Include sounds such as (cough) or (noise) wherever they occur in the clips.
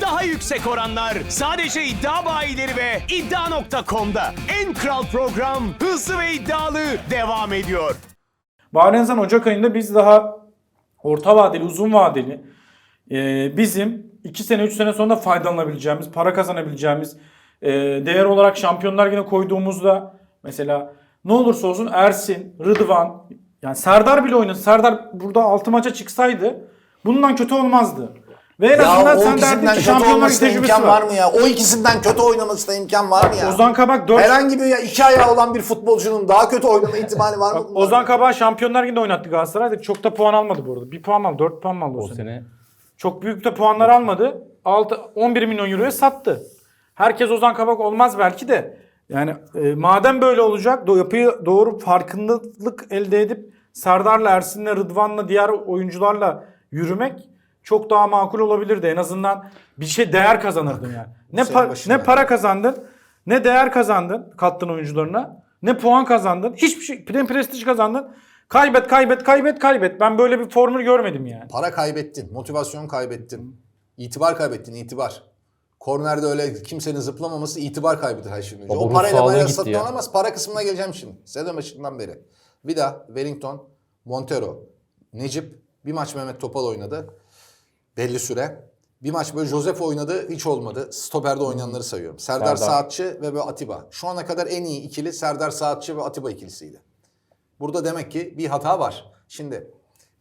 Daha yüksek oranlar sadece iddia bayileri ve iddia.com'da. En kral program hızlı ve iddialı devam ediyor. Bahrenzan Ocak ayında biz daha orta vadeli, uzun vadeli e, bizim 2 sene 3 sene sonra faydalanabileceğimiz, para kazanabileceğimiz e, değer olarak şampiyonlar yine koyduğumuzda mesela ne olursa olsun Ersin, Rıdvan yani Serdar bile oynadı. Serdar burada 6 maça çıksaydı bundan kötü olmazdı. Ve en Ya azından o sen derdin ikisinden ki kötü şampiyonlar olmasına tecrübesi imkan var. var mı ya? O ikisinden kötü oynamasına imkan var mı ya? Ozan Kabak 4 Herhangi bir ya iki ayağı olan bir futbolcunun daha kötü oynama ihtimali var mı? Bak, Ozan Kabak Şampiyonlar Ligi'nde oynattı Galatasaray'da. Çok da puan almadı bu arada. Bir puan mı aldı? 4 puan mı aldı o, O sene? sene Çok büyük de puanlar almadı. 6, 11 milyon euroya sattı. Herkes Ozan Kabak olmaz belki de. Yani e, madem böyle olacak do yapıyı doğru farkındalık elde edip Serdar'la, Ersin'le, Rıdvan'la, diğer oyuncularla yürümek çok daha makul olabilirdi. En azından bir şey değer kazanırdın yani. Ne, pa- ne para kazandın, ne değer kazandın kattın oyuncularına, ne puan kazandın, hiçbir şey, ne prestij kazandın. Kaybet, kaybet, kaybet, kaybet. Ben böyle bir formül görmedim yani. Para kaybettin, motivasyon kaybettin. İtibar kaybettin, itibar. Kornerde öyle kimsenin zıplamaması itibar kaybıdır her şeyden önce. Baba O parayla bayağı alamaz. Para kısmına geleceğim şimdi. Sezon başından beri. Vida, Wellington, Montero, Necip, bir maç Mehmet Topal oynadı. Belli süre. Bir maç böyle Josef oynadı hiç olmadı. Stoperde oynayanları sayıyorum. Serdar, Serdar. Saatçı ve böyle Atiba. Şu ana kadar en iyi ikili Serdar Saatçı ve Atiba ikilisiydi. Burada demek ki bir hata var. Şimdi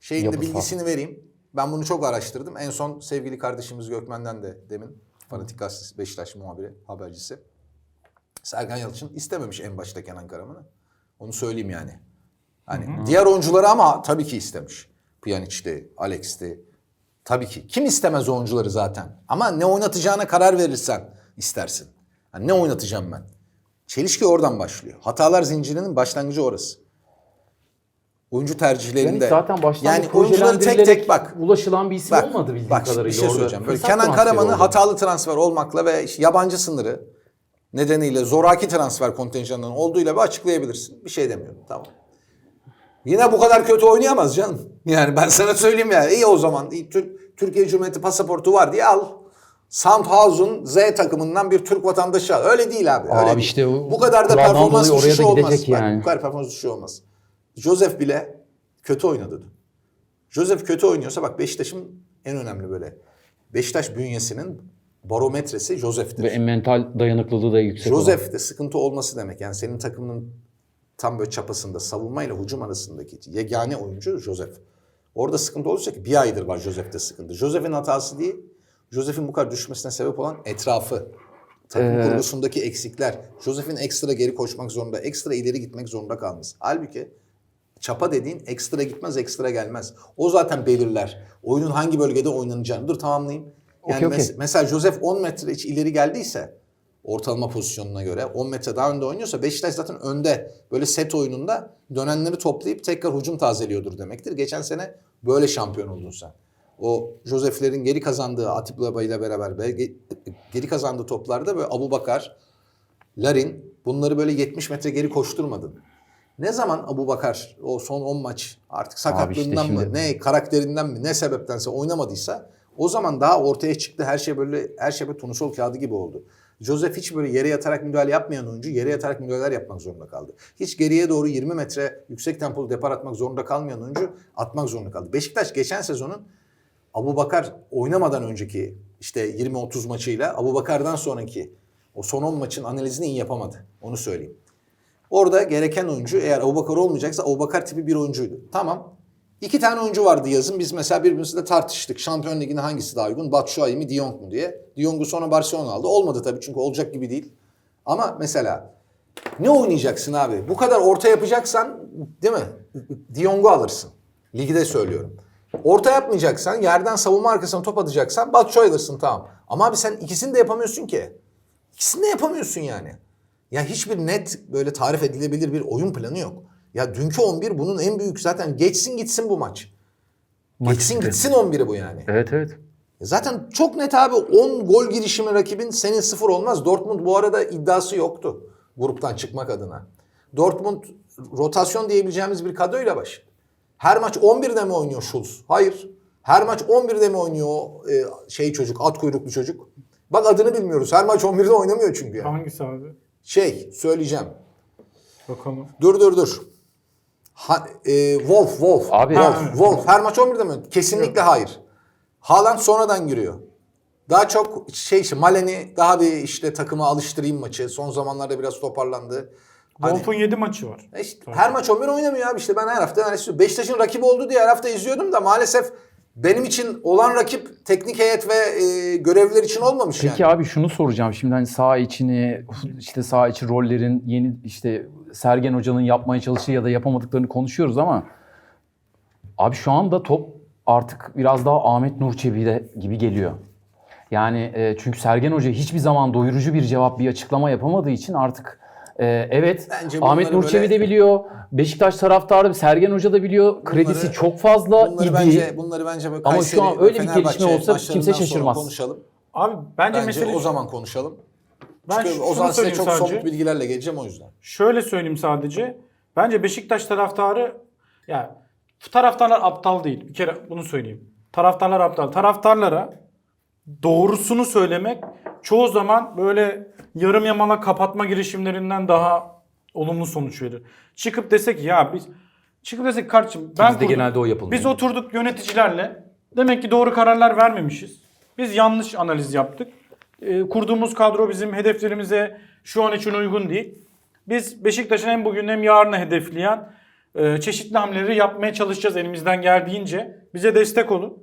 şeyin de Yapısal. bilgisini vereyim. Ben bunu çok araştırdım. En son sevgili kardeşimiz Gökmen'den de demin Fanatik Gazetesi Beşiktaş muhabiri, habercisi. Sergen Yalçın istememiş en başta Kenan Karaman'ı. Onu söyleyeyim yani. Hani diğer oyuncuları ama tabii ki istemiş. Pjanic'ti, Alex'ti. Tabii ki. Kim istemez oyuncuları zaten. Ama ne oynatacağına karar verirsen istersin. Hani ne oynatacağım ben? Çelişki oradan başlıyor. Hatalar zincirinin başlangıcı orası. Oyuncu tercihlerinde. Yani zaten baştan yani oyuncuları tek tek bak. ulaşılan bir isim Bak, olmadı bildiğim bak, kadarıyla. bir şey söyleyeceğim. Böyle Kenan Karaman'ı hatalı transfer olmakla ve işte yabancı sınırı nedeniyle zoraki transfer kontenjanının olduğuyla bir açıklayabilirsin. Bir şey demiyorum. Tamam. Yine bu kadar kötü oynayamaz canım. Yani ben sana söyleyeyim ya. İyi o zaman. Türk, Türkiye Cumhuriyeti pasaportu var diye al. Sandhausen Z takımından bir Türk vatandaşı al. Öyle değil abi. Öyle Abi değil. işte o bu kadar da performans düşüşü olmaz. yani. bu kadar performans düşüşü olmaz. Joseph bile kötü oynadı. Joseph kötü oynuyorsa bak Beşiktaş'ın en önemli böyle. Beşiktaş bünyesinin barometresi Joseph'tir. Ve mental dayanıklılığı da yüksek. Joseph'te sıkıntı olması demek. Yani senin takımının tam böyle çapasında savunma ile hücum arasındaki yegane oyuncu Joseph. Orada sıkıntı olursa ki bir aydır var Joseph'te sıkıntı. Joseph'in hatası değil. Joseph'in bu kadar düşmesine sebep olan etrafı. Takım Ee, kurgusundaki eksikler. Joseph'in ekstra geri koşmak zorunda, ekstra ileri gitmek zorunda kalması. Halbuki çapa dediğin ekstra gitmez, ekstra gelmez. O zaten belirler. Oyunun hangi bölgede oynanacağını. Dur tamamlayayım. Yani Okey, okey. mes- mesela Joseph 10 metre hiç ileri geldiyse ortalama pozisyonuna göre 10 metre daha önde oynuyorsa Beşiktaş zaten önde böyle set oyununda dönenleri toplayıp tekrar hücum tazeliyordur demektir. Geçen sene böyle şampiyon oldun sen. O Joseph'lerin geri kazandığı Atip Laba ile beraber be- ge- geri kazandığı toplarda böyle Abu Bakar, Larin bunları böyle 70 metre geri koşturmadın. Ne zaman Abu Bakar o son 10 maç artık sakatlığından işte mı ne karakterinden mi ne sebeptense oynamadıysa o zaman daha ortaya çıktı her şey böyle her şey böyle turnusol kağıdı gibi oldu. Joseph hiç böyle yere yatarak müdahale yapmayan oyuncu yere yatarak müdahaleler yapmak zorunda kaldı. Hiç geriye doğru 20 metre yüksek tempolu depar atmak zorunda kalmayan oyuncu atmak zorunda kaldı. Beşiktaş geçen sezonun Abu Bakar oynamadan önceki işte 20-30 maçıyla Abu Bakar'dan sonraki o son 10 maçın analizini iyi yapamadı. Onu söyleyeyim. Orada gereken oyuncu eğer Abubakar olmayacaksa Abubakar tipi bir oyuncuydu. Tamam. İki tane oyuncu vardı yazın. Biz mesela birbirimizle tartıştık. Şampiyon Ligi'ne hangisi daha uygun? Batshuayi mi, De Jong mu diye. De Jong'u sonra Barcelona aldı. Olmadı tabii çünkü olacak gibi değil. Ama mesela ne oynayacaksın abi? Bu kadar orta yapacaksan değil mi? De Jong'u alırsın. Ligde söylüyorum. Orta yapmayacaksan, yerden savunma arkasına top atacaksan Batshuayi alırsın tamam. Ama abi sen ikisini de yapamıyorsun ki. İkisini de yapamıyorsun yani. Ya hiçbir net böyle tarif edilebilir bir oyun planı yok. Ya dünkü 11 bunun en büyük zaten geçsin gitsin bu maç. geçsin işte. gitsin 11'i bu yani. Evet evet. Zaten çok net abi 10 gol girişimi rakibin senin sıfır olmaz. Dortmund bu arada iddiası yoktu gruptan çıkmak adına. Dortmund rotasyon diyebileceğimiz bir kadroyla baş. Her maç 11'de mi oynuyor Schulz? Hayır. Her maç 11'de mi oynuyor e, şey çocuk, at kuyruklu çocuk? Bak adını bilmiyoruz. Her maç 11'de oynamıyor çünkü. Yani. Hangisi abi? Şey söyleyeceğim. Bakalım. Dur dur dur. Ha, e, Wolf, Wolf. Abi- Wolf, Ha. Wolf. Her maç 11'de mi? Kesinlikle hayır. Haaland sonradan giriyor. Daha çok şey işte Maleni daha bir işte takıma alıştırayım maçı. Son zamanlarda biraz toparlandı. Hani, Wolf'un 7 maçı var. e işte her maç 11 oynamıyor abi işte ben her hafta yani Beşiktaş'ın rakibi oldu diye her hafta izliyordum da maalesef benim için olan rakip teknik heyet ve e, görevliler için olmamış Peki yani. abi şunu soracağım şimdi hani sağ içini işte sağ içi rollerin yeni işte Sergen Hoca'nın yapmaya çalıştığı ya da yapamadıklarını konuşuyoruz ama abi şu anda top artık biraz daha Ahmet Nur Çebi'de gibi geliyor. Yani e, çünkü Sergen Hoca hiçbir zaman doyurucu bir cevap, bir açıklama yapamadığı için artık e, evet Bence Ahmet bunları Nur Çebi böyle- de biliyor. Beşiktaş taraftarı Sergen Hoca da biliyor. Kredisi Bunları- çok fazla Bunları idi. bence bunları bence böyle Ama şu Kayseri an ve öyle bir Fenerbahçe gelişme olsa maçlarından kimse sonra şaşırmaz. Konuşalım. Abi bence, Bence mesele o zaman konuşalım. ben Çünkü şunu zaman size söyleyeyim çok sadece. somut bilgilerle geleceğim o yüzden. Şöyle söyleyeyim sadece. Bence Beşiktaş taraftarı ya taraftarlar aptal değil. Bir kere bunu söyleyeyim. Taraftarlar aptal. Taraftarlara doğrusunu söylemek çoğu zaman böyle yarım yamalak kapatma girişimlerinden daha olumlu sonuç verir. Çıkıp desek ya biz çıkıp desek kardeşim ben bizde kurdum. genelde o yapılmıyor. Biz oturduk yöneticilerle. Demek ki doğru kararlar vermemişiz. Biz yanlış analiz yaptık. Ee, kurduğumuz kadro bizim hedeflerimize şu an için uygun değil. Biz Beşiktaş'ın hem bugün hem yarını hedefleyen e, çeşitli hamleleri yapmaya çalışacağız elimizden geldiğince. Bize destek olun.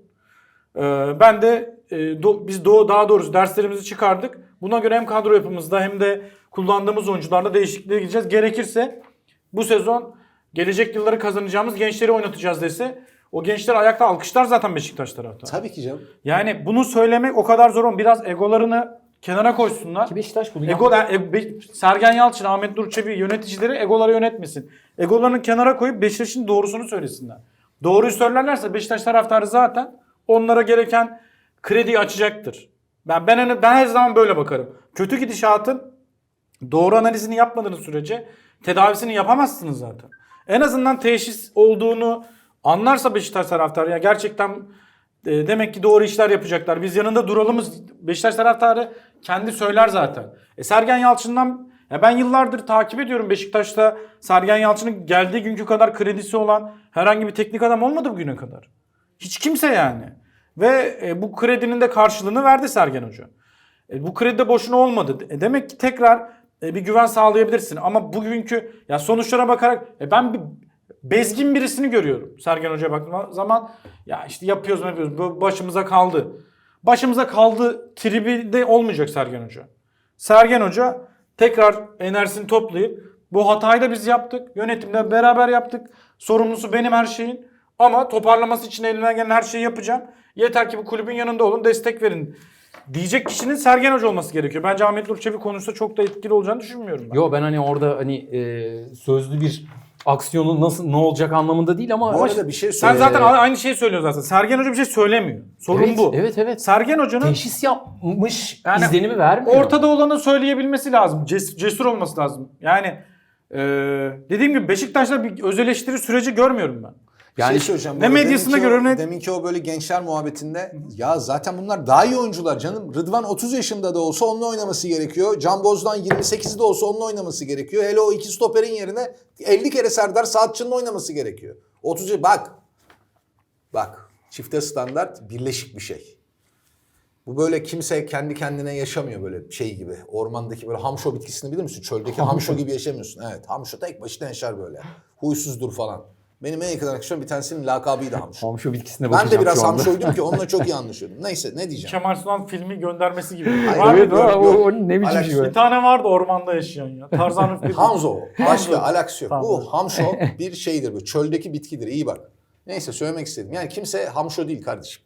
Ee, ben de e, do- biz do- daha doğrusu derslerimizi çıkardık. Buna göre hem kadro yapımızda hem de kullandığımız oyuncularla değişikliğe gideceğiz. Gerekirse bu sezon gelecek yılları kazanacağımız gençleri oynatacağız dese o gençler ayakta alkışlar zaten Beşiktaş taraftarı. Tabii ki canım. Yani bunu söylemek o kadar zor. Biraz egolarını kenara koysunlar. Ki Beşiktaş bunu Ego, e, Be- Sergen Yalçın, Ahmet Nur Çebi yöneticileri egoları yönetmesin. Egolarını kenara koyup Beşiktaş'ın doğrusunu söylesinler. Doğruyu söylerlerse Beşiktaş taraftarı zaten onlara gereken krediyi açacaktır. Ben ben ben her zaman böyle bakarım. Kötü gidişatın doğru analizini yapmadığınız sürece tedavisini yapamazsınız zaten. En azından teşhis olduğunu anlarsa Beşiktaş taraftarı ya gerçekten e, demek ki doğru işler yapacaklar. Biz yanında duralımız. Beşiktaş taraftarı kendi söyler zaten. E, Sergen Yalçın'dan ya ben yıllardır takip ediyorum Beşiktaş'ta Sergen Yalçın'ın geldiği günkü kadar kredisi olan herhangi bir teknik adam olmadı bugüne kadar. Hiç kimse yani. Ve e, bu kredinin de karşılığını verdi Sergen Hoca. E, bu kredi de boşuna olmadı. E, demek ki tekrar e, bir güven sağlayabilirsin. Ama bugünkü ya sonuçlara bakarak e, ben bir bezgin birisini görüyorum. Sergen Hoca'ya baktığım zaman ya işte yapıyoruz yapıyoruz başımıza kaldı. Başımıza kaldı tribi de olmayacak Sergen Hoca. Sergen Hoca tekrar enerjisini toplayıp bu hatayı da biz yaptık. Yönetimle beraber yaptık. Sorumlusu benim her şeyin. Ama toparlaması için elimden gelen her şeyi yapacağım. Yeter ki bu kulübün yanında olun, destek verin. Diyecek kişinin Sergen Hoca olması gerekiyor. Bence Ahmet Nur Çebi konuşsa çok da etkili olacağını düşünmüyorum ben. Yo ben hani orada hani e, sözlü bir aksiyonun nasıl ne olacak anlamında değil ama Bu arada bir şey Sen zaten aynı şeyi söylüyorsun zaten. Sergen Hoca bir şey söylemiyor. Sorun evet, bu. Evet evet. Sergen Hoca'nın Teşhis yapmış Yani izlenimi vermiyor. ortada olanı söyleyebilmesi lazım. Ces- cesur olması lazım. Yani e, dediğim gibi Beşiktaş'ta bir öz eleştiri süreci görmüyorum ben. Yani Yani şey söyleyeceğim. ne medyasında görüyorum ne- Deminki o böyle gençler muhabbetinde ya zaten bunlar daha iyi oyuncular canım. Rıdvan 30 yaşında da olsa onunla oynaması gerekiyor. Can Bozdan 28'de de olsa onunla oynaması gerekiyor. Hele o iki stoperin yerine 50 kere Serdar Saatçı'nın oynaması gerekiyor. 30 bak. Bak. Çifte standart birleşik bir şey. Bu böyle kimse kendi kendine yaşamıyor böyle şey gibi. Ormandaki böyle hamşo bitkisini bilir misin? Çöldeki hamşo gibi yaşamıyorsun. Evet hamşo tek başına yaşar böyle. Huysuzdur falan. Benim en yakın arkadaşım bir tanesinin lakabıydı hamşo. (laughs) Hamşo bitkisine Ben de bakacağım biraz hamşoydum ki onunla çok iyi (laughs) anlaşıyordum. Neyse ne diyeceğim. Kemal Sunal filmi göndermesi gibi. Hayır, Var evet, yok, o, o ne biçim Alex, şey? Bir tane vardı ormanda yaşayan ya. Tarzan Rıfkı. (laughs) Hamzo. Başka alakası yok. Tamam. Bu hamşo bir şeydir bu. Çöldeki bitkidir. İyi bak. Neyse söylemek istedim. Yani kimse hamşo değil kardeşim.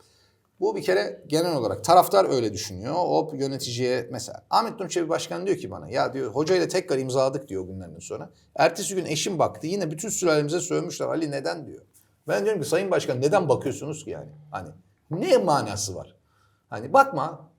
Bu bir kere genel olarak taraftar öyle düşünüyor. O yöneticiye mesela Ahmet Nur Çebi Başkan diyor ki bana ya diyor hocayla tekrar imzaladık diyor günlerden sonra. Ertesi gün eşim baktı yine bütün sülalemize sövmüşler Ali neden diyor. Ben diyorum ki Sayın Başkan neden bakıyorsunuz ki yani? Hani ne manası var? Hani bakma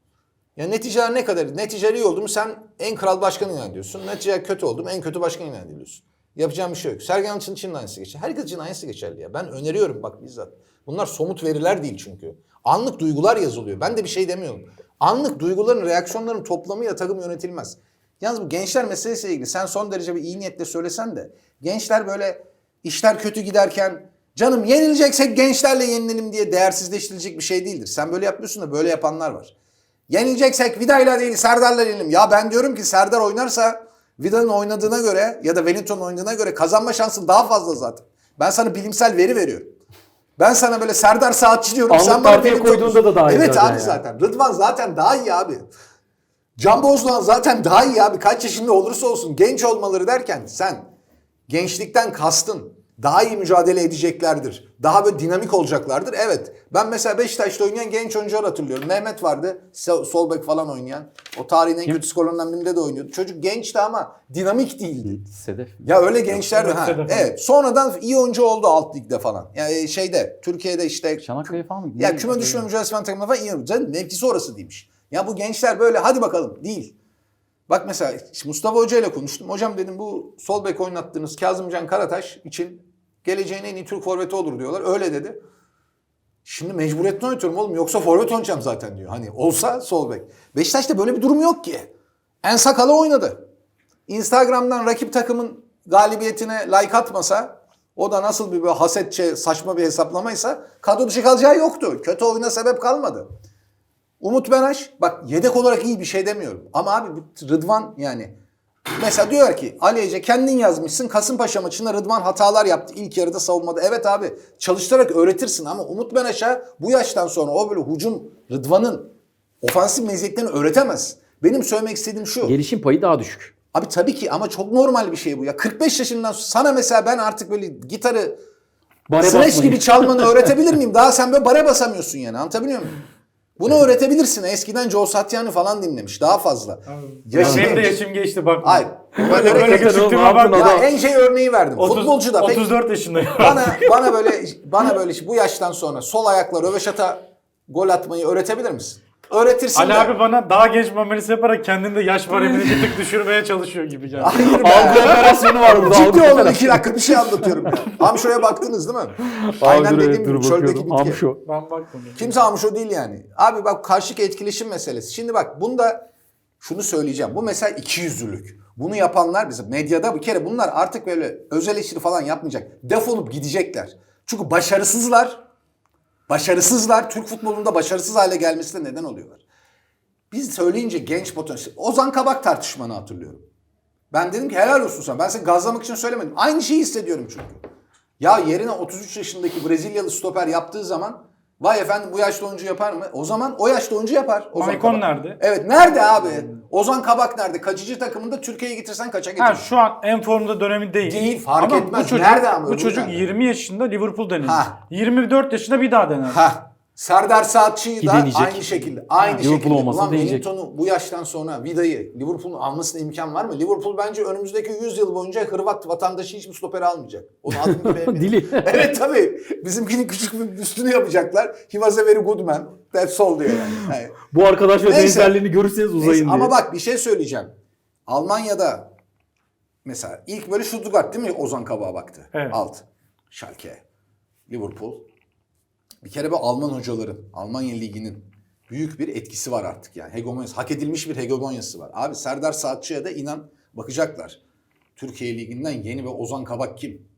ya neticeler ne kadar? Neticeler iyi oldu mu sen en kral başkan ilan ediyorsun. Neticeler kötü oldu mu en kötü başkan ilan ediyorsun. Yapacağım bir şey yok. Sergen Yalçın için de aynısı geçerli. Herkes için aynısı geçerli ya. Ben öneriyorum bak bizzat. Bunlar somut veriler değil çünkü. Anlık duygular yazılıyor. Ben de bir şey demiyorum. Anlık duyguların, reaksiyonların toplamıyla takım yönetilmez. Yalnız bu gençler meselesiyle ilgili sen son derece bir iyi niyetle söylesen de gençler böyle işler kötü giderken canım yenileceksek gençlerle yenilelim diye değersizleştirilecek bir şey değildir. Sen böyle yapmıyorsun da böyle yapanlar var. Yenileceksek Vida'yla değil Serdar'la yenelim. Ya ben diyorum ki Serdar oynarsa Vida'nın oynadığına göre ya da Wellington oynadığına göre kazanma şansın daha fazla zaten. Ben sana bilimsel veri veriyorum. Ben sana böyle Serdar Saatçi diyorum. Anlık sen partiye koyduğunda da daha iyi Evet abi yani. zaten. Rıdvan zaten daha iyi abi. Can Bozdoğan zaten daha iyi abi. Kaç yaşında olursa olsun genç olmaları derken sen gençlikten kastın daha iyi mücadele edeceklerdir. Daha böyle dinamik olacaklardır. Evet. Ben mesela Beşiktaş'ta oynayan genç oyuncular hatırlıyorum. Mehmet vardı. Sol bek falan oynayan. O tarihin en kötü skorlarından birinde de oynuyordu. Çocuk gençti ama dinamik değildi. Sedef. Ya öyle gençlerdi. Evet, Ha, Sedef. evet. Sonradan iyi oyuncu oldu alt ligde falan. Yani şeyde Türkiye'de işte Çanakkale falan mı? ya küme düşme mücadelesi falan takımında falan iyi oyuncu. Mevkisi orası değilmiş. Ya bu gençler böyle hadi bakalım değil. Bak mesela Mustafa Hoca ile konuştum. Hocam dedim bu sol bek oynattığınız Kazımcan Karataş için geleceğin en iyi Türk forveti olur diyorlar. Öyle dedi. Şimdi mecburiyetten oynatıyorum oğlum yoksa forvet oynayacağım zaten diyor. Hani olsa sol bek. Beşiktaş'ta böyle bir durum yok ki. En sakalı oynadı. Instagram'dan rakip takımın galibiyetine like atmasa o da nasıl bir böyle hasetçe saçma bir hesaplamaysa kadro dışı kalacağı yoktu. Kötü oyuna sebep kalmadı. Umut Benaş bak yedek olarak iyi bir şey demiyorum. Ama abi Rıdvan yani mesela diyor ki Ali Ece kendin yazmışsın Kasımpaşa maçında Rıdvan hatalar yaptı ilk yarıda savunmada. Evet abi çalıştırarak öğretirsin ama Umut Benaş'a bu yaştan sonra o böyle hucum Rıdvan'ın ofansif meziyetlerini öğretemez. Benim söylemek istediğim şu. Gelişim payı daha düşük. Abi tabii ki ama çok normal bir şey bu ya. 45 yaşından sana mesela ben artık böyle gitarı Bare Slash gibi çalmanı öğretebilir miyim? Daha sen böyle bare basamıyorsun yani anlatabiliyor muyum? Bunu öğretebilirsin. Eskiden Joe Satriani falan dinlemiş. Daha fazla. Yaşı Benim de yaşım geçti bak. Hayır. Böyle, Böyle, böyle oğlum, ne bak. ya en şey örneği verdim. 30 Futbolcu da pek 34 yaşındayım. bana (laughs) bana böyle bana böyle bu yaştan sonra sol ayakla röveşata gol atmayı öğretebilir misin? Öğretirsin Ali de. abi bana daha genç muamelesi yaparak kendinde yaş baremini bir tık düşürmeye çalışıyor gibi geldi. Hayır be. Algı operasyonu var burada. Ciddi algı olun iki dakika bir şey anlatıyorum. (laughs) Amşo'ya baktınız değil mi? Aynen dediğim gibi çöldeki bitki. Amşo. Ben bakmadım. Kimse almış o değil yani. Abi bak karşılık etkileşim meselesi. Şimdi bak bunda şunu söyleyeceğim. Bu mesela iki yüzlülük. Bunu yapanlar bizim medyada bir kere bunlar artık böyle özel eleştiri falan yapmayacak. Defolup gidecekler. Çünkü başarısızlar. Başarısızlar. Türk futbolunda başarısız hale gelmesine neden oluyorlar. Biz söyleyince genç potansiyel. Ozan Kabak tartışmanı hatırlıyorum. Ben dedim ki helal olsun sana. Ben seni gazlamak için söylemedim. Aynı şeyi hissediyorum çünkü. Ya yerine 33 yaşındaki Brezilyalı stoper yaptığı zaman vay efendim bu yaşlı oyuncu yapar mı? O zaman o yaşlı oyuncu yapar. Ozan Maicon Kabak. nerede? Evet nerede abi? Ozan Kabak nerede? Kaçıcı takımında Türkiye'ye getirsen kaça Ha getirirsin? şu an en formda dönemi değil. Değil, fark ama etmez. Bu çocuk, Nerede ama, Bu çocuk nerede? 20 yaşında Liverpool denedi. Ha. 24 yaşında bir daha dener. Ha. Serdar Saatçı'yı da deneyecek. aynı şekilde. Aynı Liverpool şekilde. olmasa Ulan deneyecek. Wellington'u bu yaştan sonra Vida'yı Liverpool'un almasına imkan var mı? Liverpool bence önümüzdeki 100 yıl boyunca Hırvat vatandaşı hiçbir stoperi almayacak. Onu (laughs) eminim. Dili. evet tabii. Bizimkinin küçük bir üstünü yapacaklar. He was a very good man. That's all diyor yani. (laughs) Yani- Bu arkadaş ve görürseniz uzayın Neyse, diye. ama bak bir şey söyleyeceğim. Almanya'da mesela ilk böyle Stuttgart değil mi Ozan Kabak'a baktı. Evet. Alt. Schalke. Liverpool. Bir kere bu Alman hocaların, Almanya Ligi'nin büyük bir etkisi var artık yani. Hegemonyası, hak edilmiş bir hegemonyası var. Abi Serdar Saatçı'ya da inan bakacaklar. Türkiye Ligi'nden yeni bir Ozan Kabak kim?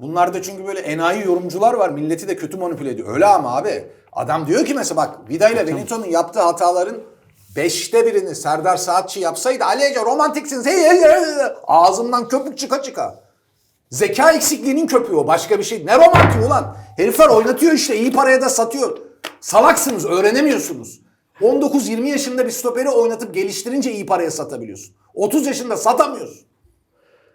Bunlarda çünkü böyle enayi yorumcular var. Milleti de kötü manipüle ediyor. Öyle ama abi. Adam diyor ki mesela bak Vida ile Wellington'un yaptığı hataların beşte birini Serdar Saatçi yapsaydı Ali Ece romantiksiniz. Hey, hey, hey." Ağzımdan köpük çıka çıka. Zeka eksikliğinin köpüğü o. Başka bir şey. Ne romantik ulan? Herifler oynatıyor işte. iyi paraya da satıyor. Salaksınız. Öğrenemiyorsunuz. 19-20 yaşında bir stoperi oynatıp geliştirince iyi paraya satabiliyorsun. 30 yaşında satamıyorsun.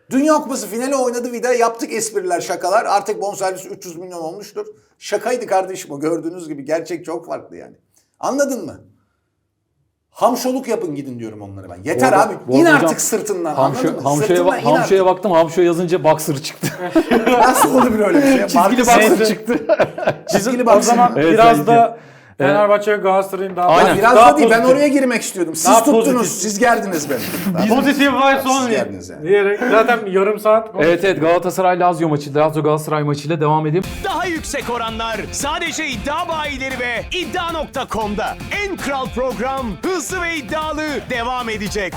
Dünya Kupası finali oynadı Vida. Yaptık espriler, şakalar. Artık bonservisi 300 milyon olmuştur. Şakaydı kardeşim o. Gördüğünüz gibi gerçek çok farklı yani. Anladın mı? Hamşoluk yapın gidin diyorum onlara ben. Yeter Bu arada- abi. bu İn arada artık hocam, sırtından. Hamşo, anladın mı? hamşoya, Sırtından in hamşoya artık. baktım. Hamşo yazınca boxer çıktı. Nasıl olabilir öyle bir şey? (laughs) Çizgili Markası- boxer çıktı. Çizgili o zaman Evet, biraz belki. da Fenerbahçe ve Galatasaray'ın daha Aynen. Biraz daha da değil ben pozitif. oraya girmek istiyordum. Siz Daha tuttunuz, pozitif. siz gerdiniz beni. (laughs) Pozitif vibes Siz only. geldiniz yani. Diyerek zaten yarım saat Evet evet Galatasaray Lazio maçı, Lazio Galatasaray maçıyla devam edeyim. Daha yüksek oranlar sadece iddia bayileri ve iddia.com'da. En kral program hızlı ve iddialı devam edecek.